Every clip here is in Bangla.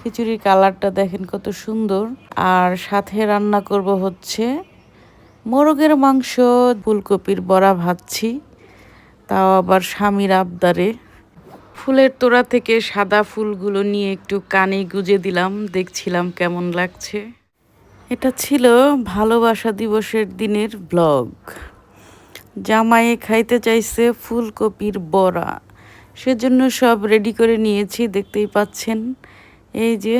খিচুড়ির কালারটা দেখেন কত সুন্দর। আর সাথে রান্না করব হচ্ছে মোরগের মাংস, ফুলকপির বড়া ভাজছি, তাও আবার স্বামীর আবদারে। ফুলের তোড়া থেকে সাদা ফুলগুলো নিয়ে একটু কানে গুজে দিলাম, দেখছিলাম কেমন লাগছে। এটা ছিল ভালোবাসা দিবসের দিনের ব্লগ। জামাইয়ে খাইতে চাইছে ফুলকপির বড়া। সেজন্য সব রেডি করে নিয়েছি, দেখতেই পাচ্ছেন। এই যে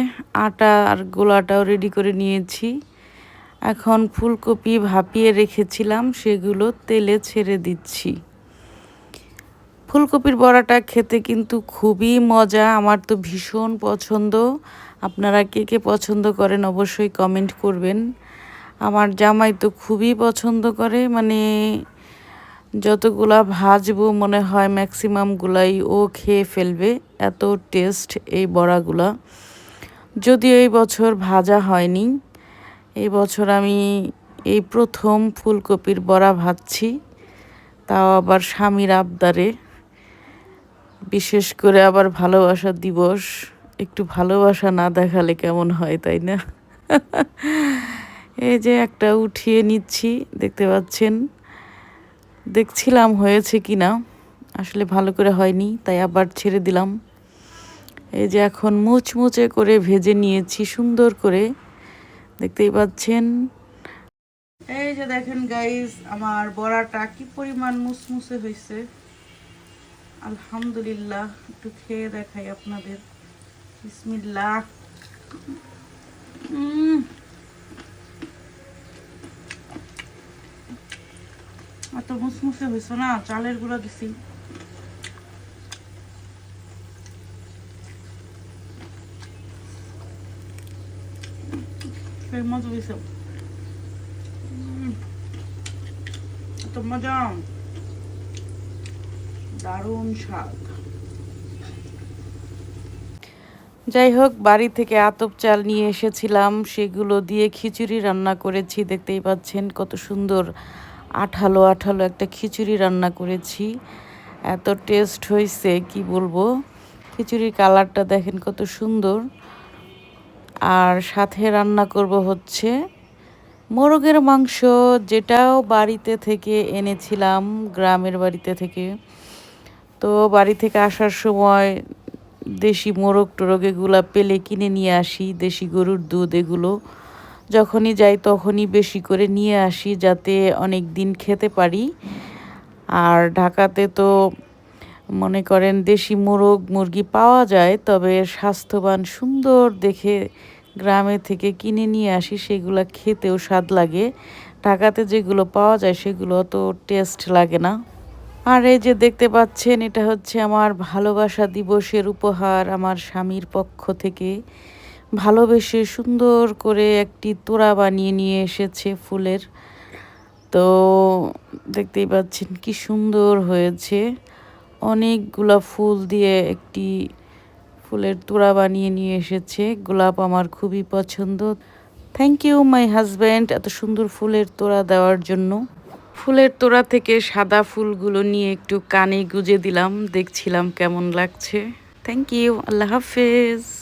আটা আর গোলাটাও রেডি করে নিয়েছি। এখন ফুলকপি ভাপিয়ে রেখেছিলাম, সেগুলো তেলে ছেড়ে দিচ্ছি। ফুলকপির বড়াটা খেতে কিন্তু খুবই মজা, আমার তো ভীষণ পছন্দ। আপনারা কে কে পছন্দ করেন অবশ্যই কমেন্ট করবেন। আমার জামাই তো খুবই পছন্দ করে মানে যতগুলা ভাজবো মনে হয় ম্যাক্সিমামগুলাই ও খেয়ে ফেলবে, এত টেস্ট এই বড়াগুলা। যদিও এই বছর ভাজা হয়নি, এই বছর আমি এই প্রথম ফুলকপির বড়া ভাজছি, তাও আবার স্বামীর আবদারে। বিশেষ করে আবার ভালোবাসা দিবস, একটু ভালোবাসা না দেখালে কেমন হয়, তাই না? এই যে একটা উঠিয়ে নিচ্ছি, দেখতে পাচ্ছেন? দেখছিলাম হয়েছে কি না আসলে ভালো করে হয়নি, তাই আবার ছেড়ে দিলাম। এই যে এখন মুচমুচে করে ভেজে নিয়েছি, সুন্দর করে। দেখতেই পাচ্ছেন। এই যে দেখেন গাইস আমার বড়াটা কি পরিমাণ মুচমুচে হয়েছে। আলহামদুলিল্লাহ, একটু খেয়ে দেখাই আপনাদের। বিসমিল্লাহ। এত মুসমুসে হয়েছে না, চালের গুঁড়া দিছি। মজা হয়েছে এত মজা দারুণ স্বাদ যাই হোক বাড়ি থেকে আতপ চাল নিয়ে এসেছিলাম। সেগুলো দিয়ে খিচুড়ি রান্না করেছি। দেখতেই পাচ্ছেন কত সুন্দর আঠালো আঠালো একটা খিচুড়ি রান্না করেছি। এত টেস্ট হয়েছে কি বলব? খিচুড়ির কালারটা দেখেন কত সুন্দর। আর সাথে রান্না করব হচ্ছে মোরগের মাংস, যেটাও বাড়িতে থেকে এনেছিলাম, গ্রামের বাড়িতে থেকে। তো বাড়ি থেকে আসার সময় দেশি মোরগ টোরগ এগুলো পেলে কিনে নিয়ে আসি, দেশি গরুর দুধ এগুলো। যখনই যাই তখনই বেশি করে নিয়ে আসি যাতে অনেক দিন খেতে পারি। আর ঢাকাতে তো মনে করেন দেশি মোরগ, মুরগি পাওয়া যায়, তবে স্বাস্থ্যবান, সুন্দর দেখে গ্রামে থেকে কিনে নিয়ে আসি, সেগুলো খেতেও স্বাদ লাগে। ঢাকাতে যেগুলো পাওয়া যায়, সেগুলো অত টেস্ট লাগে না। আর এই যে দেখতে পাচ্ছেন, এটা হচ্ছে আমার ভালোবাসা দিবসের উপহার আমার স্বামীর পক্ষ থেকে। ভালোবেসে সুন্দর করে একটি তোড়া বানিয়ে নিয়ে এসেছে ফুলের। তো দেখতেই পাচ্ছেন কি সুন্দর হয়েছে। অনেকগুলা ফুল দিয়ে একটি ফুলের তোড়া বানিয়ে নিয়ে এসেছে। গোলাপ আমার খুবই পছন্দ। থ্যাংক ইউ মাই হাজব্যান্ড এত সুন্দর ফুলের তোড়া দেওয়ার জন্য। ফুলের তোড়া থেকে সাদা ফুলগুলো নিয়ে একটু কানে গুজে দিলাম, দেখছিলাম কেমন লাগছে। থ্যাংক ইউ আল্লাহ হাফেজ।